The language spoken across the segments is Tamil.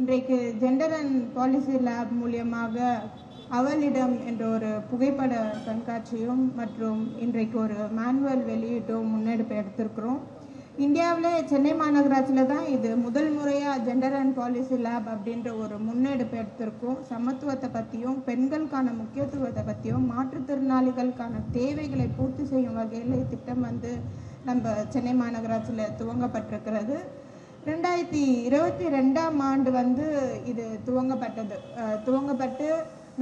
இன்றைக்கு ஜெண்டர் அண்ட் பாலிசி லேப் மூலியமாக அவளிடம் என்ற ஒரு புகைப்பட கண்காட்சியும் மற்றும் இன்றைக்கு ஒரு மேனுவல் வெளியீட்டும் முன்னெடுப்பு எடுத்திருக்கிறோம். இந்தியாவில் சென்னை மாநகராட்சியில் தான் இது முதல் முறையாக ஜெண்டர் அண்ட் பாலிசி லேப் அப்படின்ற ஒரு முன்னெடுப்பு எடுத்திருக்கோம். சமத்துவத்தை பற்றியும் பெண்களுக்கான முக்கியத்துவத்தை பற்றியும் மாற்றுத்திறனாளிகளுக்கான தேவைகளை பூர்த்தி செய்யும் வகையில் திட்டம் வந்து நம்ம சென்னை மாநகராட்சியில் துவங்கப்பட்டிருக்கிறது. ரெண்டாயிரத்தி இருபத்தி ரெண்டாம் ஆண்டு வந்து இது துவங்கப்பட்டது. துவங்கப்பட்டு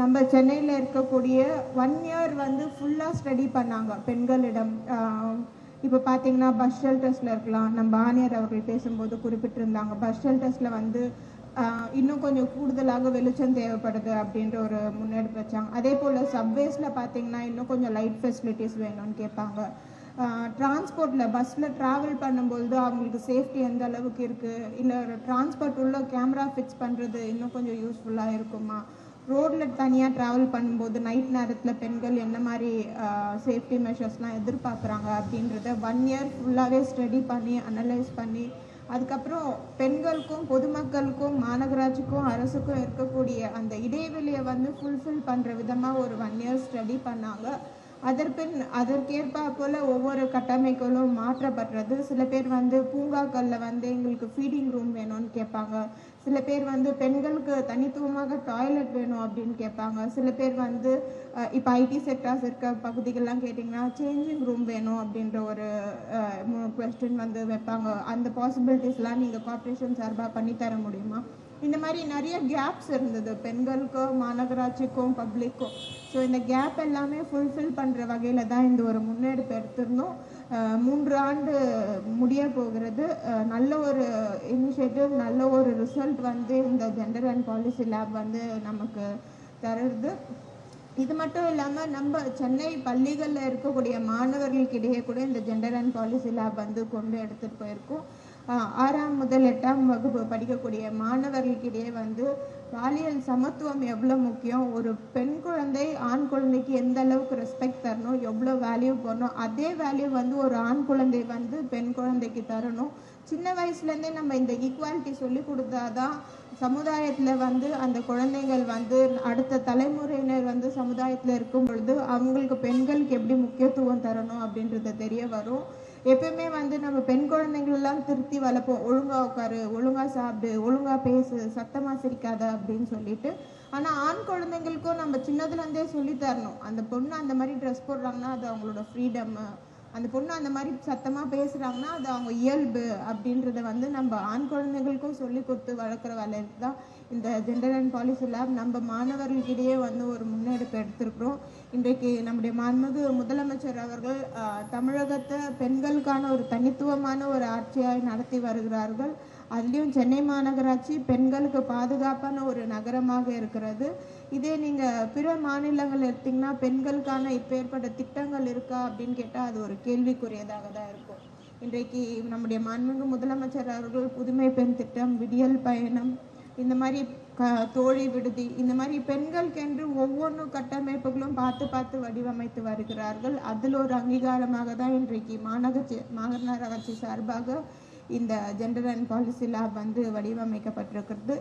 நம்ம சென்னையில் இருக்கக்கூடிய ஒன் இயர் வந்து ஃபுல்லாக ஸ்டடி பண்ணாங்க பெண்களிடம். இப்போ பார்த்தீங்கன்னா பஸ் ஷெல்டர்ஸில் இருக்கலாம். நம்ம ஆணையர் அவர்கள் பேசும்போது குறிப்பிட்டிருந்தாங்க. பஸ் ஷெல்டர்ஸில் வந்து இன்னும் கொஞ்சம் கூடுதலாக வெளிச்சம் தேவைப்படுது அப்படின்ற ஒரு முன்னெடுப்பு வச்சாங்க. அதே போல் சப்வேஸில் பார்த்தீங்கன்னா இன்னும் கொஞ்சம் லைட் ஃபெசிலிட்டிஸ் வேணும்னு கேட்பாங்க. டிரான்ஸ்போர்ட்டில் பஸ்ஸில் ட்ராவல் பண்ணும்பொழுது அவங்களுக்கு சேஃப்டி எந்த அளவுக்கு இருக்குது இல்லை டிரான்ஸ்போர்ட் உள்ள கேமரா ஃபிக்ஸ் பண்ணுறது இன்னும் கொஞ்சம் யூஸ்ஃபுல்லாக இருக்குமா? ரோட்டில் தனியாக ட்ராவல் பண்ணும்போது நைட் நேரத்தில் பெண்கள் என்ன மாதிரி சேஃப்டி மெஷர்ஸ்லாம் எதிர்பார்க்குறாங்க அப்படின்றத ஒன் இயர் ஃபுல்லாகவே ஸ்டடி பண்ணி அனலைஸ் பண்ணி அதுக்கப்புறம் பெண்களுக்கும் பொதுமக்களுக்கும் மாநகராட்சிக்கும் அரசுக்கும் இருக்கக்கூடிய அந்த இடைவெளியை வந்து ஃபுல்ஃபில் பண்ணுற விதமாக ஒரு ஒன் இயர் ஸ்டடி பண்ணாங்க. அதற்பின் அதற்கேற்ப போல் ஒவ்வொரு கட்டமைப்புகளும் மாற்றப்படுறது சில பேர் வந்து பூங்காக்களில் வந்து எங்களுக்கு ஃபீடிங் ரூம் வேணும்னு கேட்பாங்க. சில பேர் வந்து பெண்களுக்கு தனித்துவமாக டாய்லெட் வேணும் அப்படின்னு கேட்பாங்க. சில பேர் வந்து இப்போ ஐடி செக்டார்ஸ் இருக்க பகுதிகள்லாம் கேட்டிங்கன்னா சேஞ்சிங் ரூம் வேணும் அப்படின்ற ஒரு கொஸ்டின் வந்து வைப்பாங்க. அந்த பாசிபிலிட்டிஸ்லாம் நீங்கள் கார்ப்பரேஷன் சார்பாக பண்ணித்தர முடியுமா? இந்த மாதிரி நிறைய கேப்ஸ் இருந்தது. பெண்களுக்கும் மாநகராட்சிக்கும் பப்ளிக்கும் ஸோ இந்த கேப் எல்லாமே ஃபுல்ஃபில் பண்ணுற வகையில் தான் இந்த ஒரு முன்னெடுப்பு எடுத்திருந்தோம். மூன்று ஆண்டு முடிய போகிறது. நல்ல ஒரு இனிஷியேட்டிவ் நல்ல ஒரு ரிசல்ட் வந்து இந்த ஜெண்டர் அண்ட் பாலிசி லேப் வந்து நமக்கு தருது. இது மட்டும் இல்லாமல் நம்ம சென்னை பள்ளிகளில் இருக்கக்கூடிய மாணவர்களுக்கு இடையே கூட இந்த ஜெண்டர் அண்ட் பாலிசி லேப் வந்து கொண்டு எடுத்துகிட்டு போயிருக்கோம். ஆறாம் முதல் எட்டாம் வகுப்பு படிக்கக்கூடிய மாணவர்களுக்கிடையே வந்து பாலியல் சமத்துவம் எவ்வளோ முக்கியம்? ஒரு பெண் குழந்தை ஆண் குழந்தைக்கு எந்த அளவுக்கு ரெஸ்பெக்ட் தரணும்? எவ்வளோ வேல்யூ போடணும்? அதே வேல்யூ வந்து ஒரு ஆண் குழந்தை வந்து பெண் குழந்தைக்கு தரணும். சின்ன வயசுலேருந்தே நம்ம இந்த ஈக்குவாலிட்டி சொல்லி கொடுத்தாதான் சமுதாயத்தில் வந்து அந்த குழந்தைகள் வந்து அடுத்த தலைமுறையினர் வந்து சமுதாயத்தில் இருக்கும் பொழுது அவங்களுக்கு பெண்களுக்கு எப்படி முக்கியத்துவம் தரணும் அப்படின்றது தெரிய வரும். எப்பயுமே வந்து நம்ம பெண் குழந்தைங்களெல்லாம் திருத்தி வளர்ப்போம். ஒழுங்கா உட்காரு ஒழுங்கா சாப்பிடு ஒழுங்கா பேசு சத்தமா சிரிக்காத அப்படின்னு சொல்லிட்டு. ஆனா ஆண் குழந்தைங்களுக்கும் நம்ம சின்னதுல இருந்தே சொல்லி தரணும். அந்த பொண்ணு அந்த மாதிரி ட்ரெஸ் போடுறாங்கன்னா அது அவங்களோட ஃப்ரீடம் அந்த பொண்ணு அந்த மாதிரி சத்தமாக பேசுகிறாங்கன்னா அது அவங்க இயல்பு அப்படின்றத வந்து நம்ம ஆண் குழந்தைகளுக்கும் சொல்லி கொடுத்து வளர்க்குற வேலை தான் இந்த ஜெண்டர் அண்ட் பாலிசி லேப் நம்ம மாணவர்களுக்கிடையே வந்து ஒரு முன்னெடுப்பு எடுத்திருக்கிறோம். இன்றைக்கு நம்முடைய மாண்புமிகு முதலமைச்சர் அவர்கள் தமிழகத்தை பெண்களுக்கான ஒரு தனித்துவமான ஒரு ஆட்சியாக நடத்தி வருகிறார்கள். அதுலேயும் சென்னை மாநகராட்சி பெண்களுக்கு பாதுகாப்பான ஒரு நகரமாக இருக்கிறது. இதே நீங்கள் பிற மாநிலங்கள் எடுத்திங்கன்னா பெண்களுக்கான இப்போ ஏற்பட்ட திட்டங்கள் இருக்கா அப்படின்னு கேட்டால் அது ஒரு கேள்விக்குரியதாக தான் இருக்கும். இன்றைக்கு நம்முடைய மாண்புமிகு முதலமைச்சர் அவர்கள் புதுமை பெண் திட்டம் விடியல் பயணம் இந்த மாதிரி க தோழி விடுதி இந்த மாதிரி பெண்களுக்கென்று ஒவ்வொன்று கட்டமைப்புகளும் பார்த்து பார்த்து வடிவமைத்து வருகிறார்கள். அதில் ஒரு அங்கீகாரமாக தான் இன்றைக்கு மாநகராட்சி மாநகராட்சி சார்பாக இந்த ஜெண்டர் அண்ட் பாலிசி லேப் வந்து வடிவமைக்கப்பட்டிருக்கிறது.